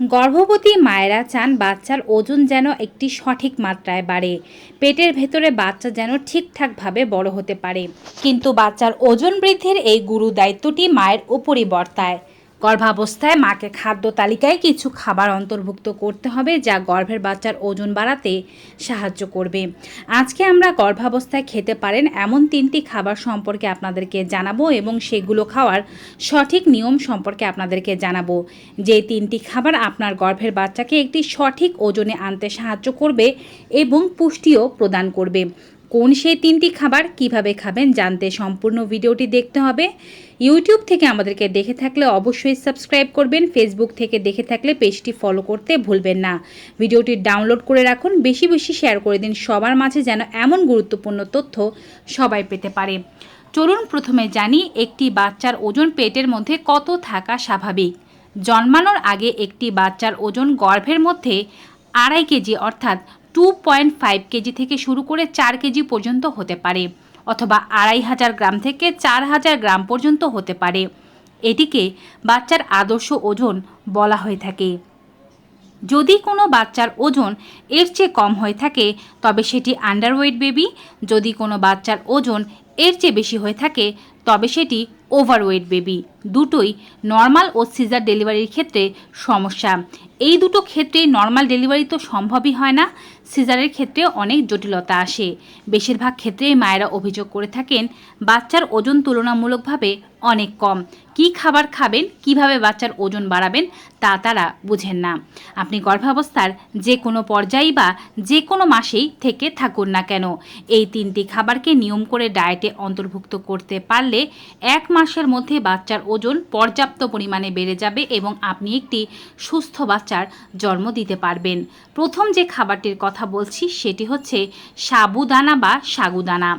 গর্ভবতী মায়েরা চান বাচ্চার ওজন যেন একটি সঠিক মাত্রায় বাড়ে। পেটের ভেতরে বাচ্চা যেন ঠিকঠাকভাবে বড় হতে পারে। কিন্তু বাচ্চার ওজন বৃদ্ধির এই গুরু দায়িত্বটি মায়ের উপরই বর্তায়। গর্ভাবস্থায় মাকে খাদ্য তালিকায় কিছু খাবার অন্তর্ভুক্ত করতে হবে যা গর্ভের বাচ্চার ওজন বাড়াতে সাহায্য করবে। আজকে আমরা গর্ভাবস্থায় খেতে পারেন এমন তিনটি খাবার সম্পর্কে আপনাদেরকে জানাব এবং সেগুলো খাওয়ার সঠিক নিয়ম সম্পর্কে আপনাদেরকে জানাব। যে তিনটি খাবার আপনার গর্ভের বাচ্চাকে একটি সঠিক ওজনে আনতে সাহায্য করবে এবং পুষ্টিও প্রদান করবে। কোন সেই তিনটি খাবার কীভাবে খাবেন জানতে সম্পূর্ণ ভিডিওটি দেখতে হবে। ইউটিউব থেকে আমাদেরকে দেখে থাকলে অবশ্যই সাবস্ক্রাইব করবেন, ফেসবুক থেকে দেখে থাকলে পেজটি ফলো করতে ভুলবেন না। ভিডিওটি ডাউনলোড করে রাখুন, বেশি বেশি শেয়ার করে দিন, সবার মাঝে যেন এমন গুরুত্বপূর্ণ তথ্য সবাই পেতে পারে। চলুন প্রথমে জানি একটি বাচ্চার ওজন পেটের মধ্যে কত থাকা স্বাভাবিক। জন্মানোর আগে একটি বাচ্চার ওজন গর্ভের মধ্যে আড়াই কেজি অর্থাৎ টু পয়েন্ট ফাইভ কেজি থেকে শুরু করে চার কেজি পর্যন্ত হতে পারে, অথবা আড়াই হাজার গ্রাম থেকে চার হাজার গ্রাম পর্যন্ত হতে পারে। এটিকে বাচ্চার আদর্শ ওজন বলা হয়ে থাকে। যদি কোনো বাচ্চার ওজন এর চেয়ে কম হয়ে থাকে, তবে সেটি আন্ডারওয়েট বেবি যদি কোনো বাচ্চার ওজন এর চেয়ে বেশি হয়ে থাকে, তবে সেটি ওভারওয়েট বেবি দুটোই নর্মাল ও সিজার ডেলিভারির ক্ষেত্রে সমস্যা। এই দুটো ক্ষেত্রে নর্মাল ডেলিভারি তো সম্ভবই হয় না সিজারের ক্ষেত্রে অনেক জটিলতা আসে। বেশিরভাগ ক্ষেত্রেই মায়েরা অভিযোগ করে থাকেন, বাচ্চার ওজন তুলনামূলকভাবে অনেক কম। কি খাবার খাবেন, কীভাবে বাচ্চার ওজন বাড়াবেন, তা তারা বুঝেন না। আপনি গর্ভাবস্থার যে কোনো পর্যায়ে বা যে কোনো মাসেই থেকে থাকুন না কেন। এই তিনটি খাবারকে নিয়ম করে ডায়েটে অন্তর্ভুক্ত করতে পারলে এক মাসের মধ্যে বাচ্চার ওজন পর্যাপ্ত পরিমাণে বেড়ে যাবে এবং আপনি একটি সুস্থ বাচ্চার জন্ম দিতে পারবেন। প্রথম যে খাবারটির কথা বলছি সেটি হচ্ছে সাবুদানা বা সাগুদানা।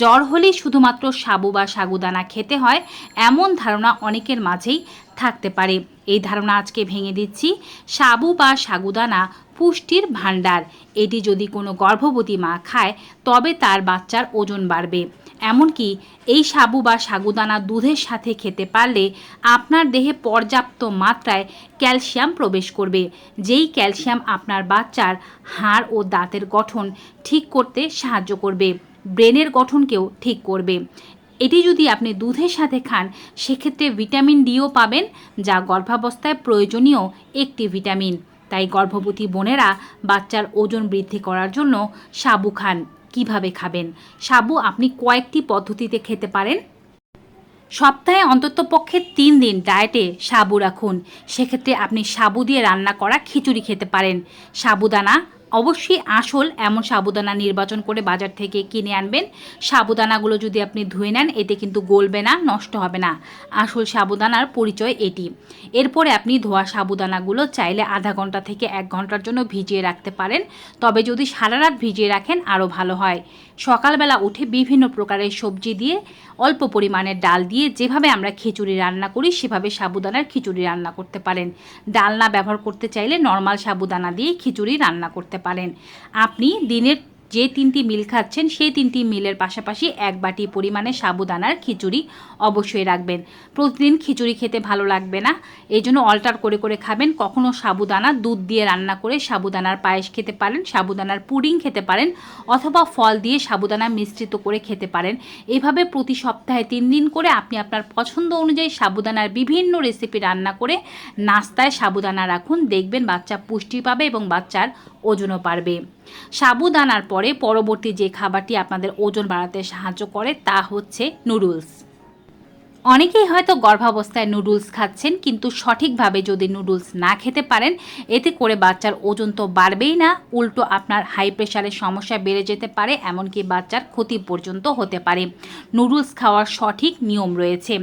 জ্বর হলেই শুধুমাত্র সাবু বা সাগুদানা খেতে হয়, এমন ধারণা অনেকের মাঝেই থাকতে পারে। এই ধারণা আজকে ভেঙে দিচ্ছি। সাবু বা সাগুদানা পুষ্টির ভাণ্ডার। এটি যদি কোনো গর্ভবতী মা খায়, তবে তার বাচ্চার ওজন বাড়বে। এমনকি এই সাবু বা সাগুদানা দুধের সাথে খেতে পারলে আপনার দেহে পর্যাপ্ত মাত্রায় ক্যালসিয়াম প্রবেশ করবে। যেই ক্যালসিয়াম আপনার বাচ্চার হাড় ও দাঁতের গঠন ঠিক করতে সাহায্য করবে, ব্রেনের গঠনকেও ঠিক করবে। এটি যদি আপনি দুধের সাথে খান, সেক্ষেত্রে ভিটামিন ডিও পাবেন, যা গর্ভাবস্থায় প্রয়োজনীয় একটি ভিটামিন। তাই গর্ভবতী বোনেরা বাচ্চার ওজন বৃদ্ধি করার জন্য সাবু খান। কীভাবে খাবেন? সাবু, আপনি কয়েকটি পদ্ধতিতে খেতে পারেন। সপ্তাহে অন্তত পক্ষে তিন দিন ডায়েটে সাবু রাখুন। সেক্ষেত্রে আপনি সাবু দিয়ে রান্না করা খিচুড়ি খেতে পারেন। সাবুদানা অবশ্যই আসল এমন সাবুদানা নির্বাচন করে বাজার থেকে কিনে আনবেন। সাবুদানাগুলো যদি আপনি ধুয়ে নেন, এতে কিন্তু গলবে না, নষ্ট হবে না। আসল সাবুদানার পরিচয় এটি। এরপরে আপনি ধোয়া সাবুদানাগুলো চাইলে আধা ঘণ্টা থেকে এক ঘণ্টার জন্য ভিজিয়ে রাখতে পারেন। তবে যদি সারা রাত ভিজিয়ে রাখেন, আরও ভালো হয়। সকালবেলা উঠে বিভিন্ন প্রকারের সবজি দিয়ে অল্প পরিমাণের ডাল দিয়ে যেভাবে আমরা খিচুড়ি রান্না করি, সেভাবে সাবুদানার খিচুড়ি রান্না করতে পারেন। ডালনা ব্যবহার করতে চাইলে নর্মাল সাবুদানা দিয়ে খিচুড়ি রান্না করতে পারেন। আপনি দিনের যে তিনটি মিল খাচ্ছেন, সেই তিনটি মিলের পাশাপাশি এক বাটি পরিমাণে সাবুদানার খিচুড়ি অবশ্যই রাখবেন। প্রতিদিন খিচুড়ি খেতে ভালো লাগবে না। এই জন্য অল্টার করে করে খাবেন। কখনও সাবুদানা, দুধ দিয়ে রান্না করে সাবুদানার পায়েস খেতে পারেন, সাবুদানার পুডিং খেতে পারেন, অথবা ফল দিয়ে সাবুদানা মিশ্রিত করে খেতে পারেন। এভাবে প্রতি সপ্তাহে তিন দিন করে আপনি আপনার পছন্দ অনুযায়ী সাবুদানার বিভিন্ন রেসিপি রান্না করে নাস্তায় সাবুদানা রাখুন। দেখবেন বাচ্চা পুষ্টি পাবে এবং বাচ্চার ওজনও বাড়বে। সাবুদানার পরে পরবর্তী যে খাবারটি আপনাদের ওজন বাড়াতে সাহায্য করে তা হচ্ছে নুডলস। অনেকেই হয়তো গর্ভাবস্থায় নুডলস খাচ্ছেন, কিন্তু সঠিকভাবে যদি নুডলস না খেতে পারেন, এতে করে বাচ্চার ওজন তো বাড়বেই না। উল্টো আপনার হাই প্রেশারের সমস্যা বেড়ে যেতে পারে, এমনকি বাচ্চার ক্ষতি পর্যন্ত হতে পারে। নুডলস খাওয়ার সঠিক নিয়ম রয়েছে।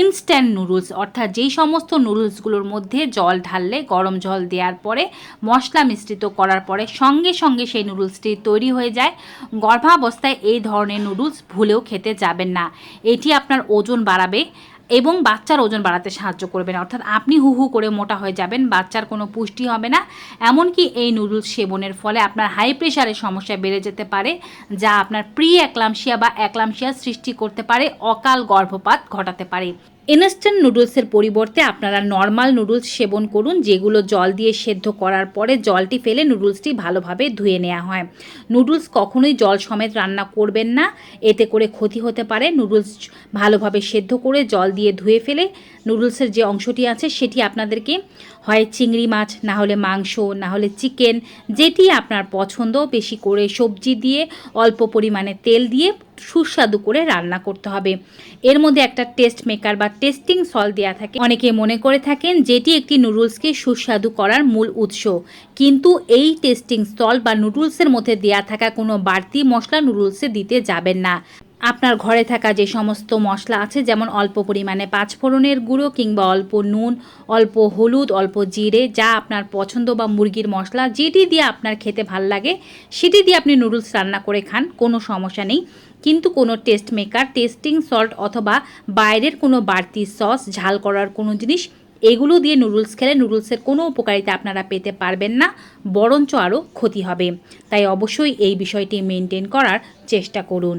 ইনস্ট্যান্ট নুডলস, অর্থাৎ যেই সমস্ত নুডলসগুলোর মধ্যে জল ঢাললে, গরম জল দেওয়ার পরে, মশলা মিশ্রিত করার পরে সঙ্গে সঙ্গে সেই নুডলসটি তৈরি হয়ে যায়। গর্ভাবস্থায় এই ধরনের নুডলস ভুলেও খেতে যাবেন না। এটি আপনার ওজন বাড়াবে এবং বাচ্চার ওজন বাড়াতে সাহায্য করবে না অর্থাৎ আপনি হু হু করে মোটা হয়ে যাবেন, বাচ্চার কোনো পুষ্টি হবে না। এমনকি এই নুডলস সেবনের ফলে আপনার হাই প্রেশারের সমস্যা বেড়ে যেতে পারে, যা আপনার প্রি অ্যাক্লামশিয়া বা অ্যাক্লামশিয়া সৃষ্টি করতে পারে, অকাল গর্ভপাত ঘটাতে পারে। ইনস্ট্যান্ট নুডলসের পরিবর্তে আপনারা নর্মাল নুডলস সেবন করুন, যেগুলো জল দিয়ে সেদ্ধ করার পরে জলটি ফেলে নুডলসটি ভালোভাবে ধুয়ে নেওয়া হয়। নুডলস কখনোই জল সমেত রান্না করবেন না, এতে করে ক্ষতি হতে পারে। নুডলস ভালোভাবে সেদ্ধ করে জল দিয়ে ধুয়ে ফেলে নুডলসের যে অংশটি আছে সেটি আপনাদেরকে হয় চিংড়ি মাছ, না হলে মাংস, না হলে চিকেন যেটি আপনার পছন্দ, বেশি করে সবজি দিয়ে, অল্প পরিমাণে তেল দিয়ে সুস্বাদু করে রান্না করতে হবে। এর মধ্যে একটা টেস্ট মেকার বা টেস্টিং সল দেওয়া থাকে। অনেকে মনে করে থাকেন যেটি একটি নুডলসকে সুস্বাদু করার মূল উৎস। কিন্তু এই টেস্টিং সল বা নুডলসের মধ্যে দেওয়া থাকা কোনো বাড়তি মশলা নুডলসে দিতে যাবেন না। আপনার ঘরে থাকা যে সমস্ত মশলা আছে, যেমন অল্প পরিমাণে পাঁচফোড়নের গুঁড়ো কিংবা অল্প নুন, অল্প হলুদ, অল্প জিরে, যা আপনার পছন্দ বা মুরগির মশলা, যেটি দিয়ে আপনার খেতে ভালো লাগে, সেটি দিয়ে আপনি নুডলস রান্না করে খান, কোনো সমস্যা নেই। কিন্তু কোনো টেস্ট মেকার টেস্টিং সল্ট অথবা বাইরের কোনো বাড়তি সস ঝাল করার কোনো জিনিস এগুলো দিয়ে নুডলস খেলে নুডলসের কোনো উপকারিতা আপনারা পেতে পারবেন না, বরঞ্চ আরও ক্ষতি হবে। তাই অবশ্যই এই বিষয়টি মেনটেন করার চেষ্টা করুন।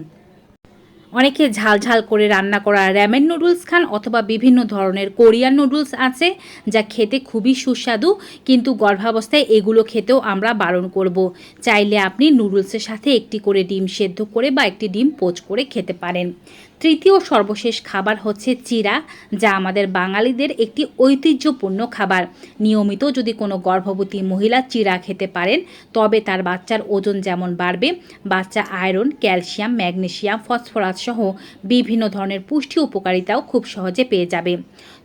অনেকে ঝাল ঝাল করে রান্না করা র্যামেন নুডলস খান অথবা বিভিন্ন ধরনের কোরিয়ান নুডলস আছে যা খেতে খুবই সুস্বাদু, কিন্তু গর্ভাবস্থায় এগুলো খেতেও আমরা বারণ করব। চাইলে আপনি নুডলসের সাথে একটি করে ডিম সেদ্ধ করে বা একটি ডিম পোচ করে খেতে পারেন। তৃতীয় সর্বশেষ খাবার হচ্ছে চিরা, যা আমাদের বাঙালিদের একটি ঐতিহ্যপূর্ণ খাবার। নিয়মিত যদি কোনো গর্ভবতী মহিলা চিরা খেতে পারেন, তবে তার বাচ্চার ওজন যেমন বাড়বে, বাচ্চা আয়রন, ক্যালসিয়াম ম্যাগনেশিয়াম ফসফরাস সহ বিভিন্ন ধরনের পুষ্টি উপকারিতাও খুব সহজে পেয়ে যাবে।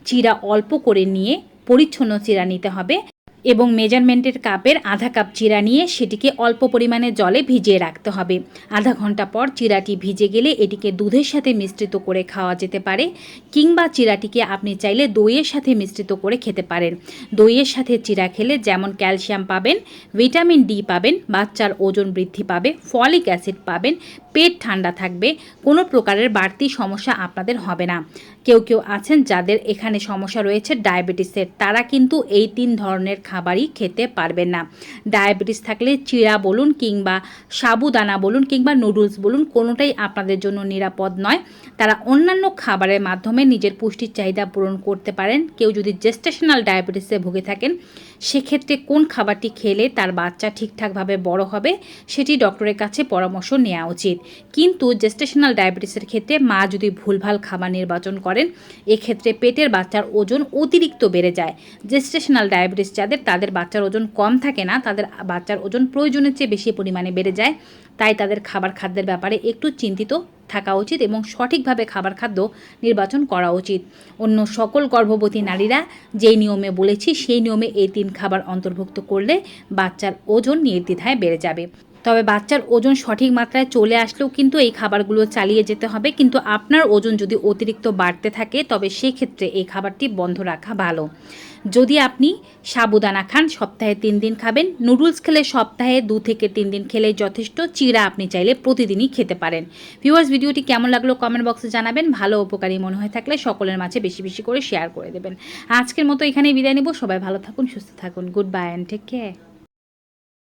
চিরা অল্প করে নিয়ে পরিচ্ছন্ন চিরা নিতে হবে। এবং মেজারমেন্টের কাপের আধা কাপ চিরা নিয়ে সেটিকে অল্প পরিমাণে জলে ভিজিয়ে রাখতে হবে। আধা ঘণ্টা পর চিরাটি ভিজে গেলে এটিকে দুধের সাথে মিশ্রিত করে খাওয়া যেতে পারে কিংবা চিরাটিকে আপনি চাইলে দইয়ের সাথে মিশ্রিত করে খেতে পারেন। দইয়ের সাথে চিরা খেলে যেমন ক্যালসিয়াম পাবেন, ভিটামিন ডি পাবেন, বাচ্চার ওজন বৃদ্ধি পাবে, ফলিক অ্যাসিড পাবেন পেট ঠান্ডা থাকবে, কোনো প্রকারের বাড়তি সমস্যা আপনাদের হবে না। কেউ কেউ আছেন যাদের এখানে সমস্যা রয়েছে ডায়াবেটিসের, তারা কিন্তু এই তিন ধরনের খাবারই খেতে পারবেন না। ডায়াবেটিস থাকলে চিড়া বলুন কিংবা সাবুদানা বলুন কিংবা নুডলস বলুন, কোনোটাই আপনাদের জন্য নিরাপদ নয়। তারা অন্যান্য খাবারের মাধ্যমে নিজের পুষ্টির চাহিদা পূরণ করতে পারেন। কেউ যদি জেস্টেশনাল ডায়াবেটিসে ভুগে থাকেন, সেক্ষেত্রে কোন খাবারটি খেলে তার বাচ্চা ঠিকঠাকভাবে বড় হবে, সেটি ডক্টরের কাছে পরামর্শ নেওয়া উচিত। কিন্তু জেস্টেশনাল ডায়াবেটিসের ক্ষেত্রে মা যদি ভুলভাল খাবার নির্বাচন করেন, এক্ষেত্রে পেটের বাচ্চার ওজন অতিরিক্ত বেড়ে যায়। জেস্টেশনাল ডায়াবেটিস যাদের, তাদের বাচ্চার ওজন কম থাকে না, তাদের বাচ্চার ওজন প্রয়োজনের চেয়ে বেশি পরিমাণে বেড়ে যায়। তাই তাদের খাবার খাদ্যের ব্যাপারে একটু চিন্তিত থাকা উচিত এবং সঠিকভাবে খাবার খাদ্য নির্বাচন করা উচিত। অন্য সকল গর্ভবতী নারীরা যেই নিয়মে বলেছি, সেই নিয়মে এই তিন খাবার অন্তর্ভুক্ত করলে বাচ্চার ওজন নির্দ্বিধায় বেড়ে যাবে। তবে বাচ্চার ওজন সঠিক মাত্রায় চলে আসলেও কিন্তু এই খাবারগুলো চালিয়ে যেতে হবে। কিন্তু আপনার ওজন যদি অতিরিক্ত বাড়তে থাকে, তবে সেক্ষেত্রে এই খাবারটি বন্ধ রাখা ভালো। যদি আপনি সাবুদানা খান, সপ্তাহে তিন দিন খাবেন। নুডলস খেলে সপ্তাহে দু থেকে তিন দিন খেলে যথেষ্ট। চিরা আপনি চাইলে প্রতিদিনই খেতে পারেন। ভিউয়ার্স, ভিডিওটি কেমন লাগল কমেন্ট বক্সে জানাবেন। ভালো উপকারী মনে হয়ে থাকলে সকলের মাঝে বেশি বেশি করে শেয়ার করে দেবেন। আজকের মতো এখানেই বিদায় নেব। সবাই ভালো থাকুন, সুস্থ থাকুন। Goodbye and take care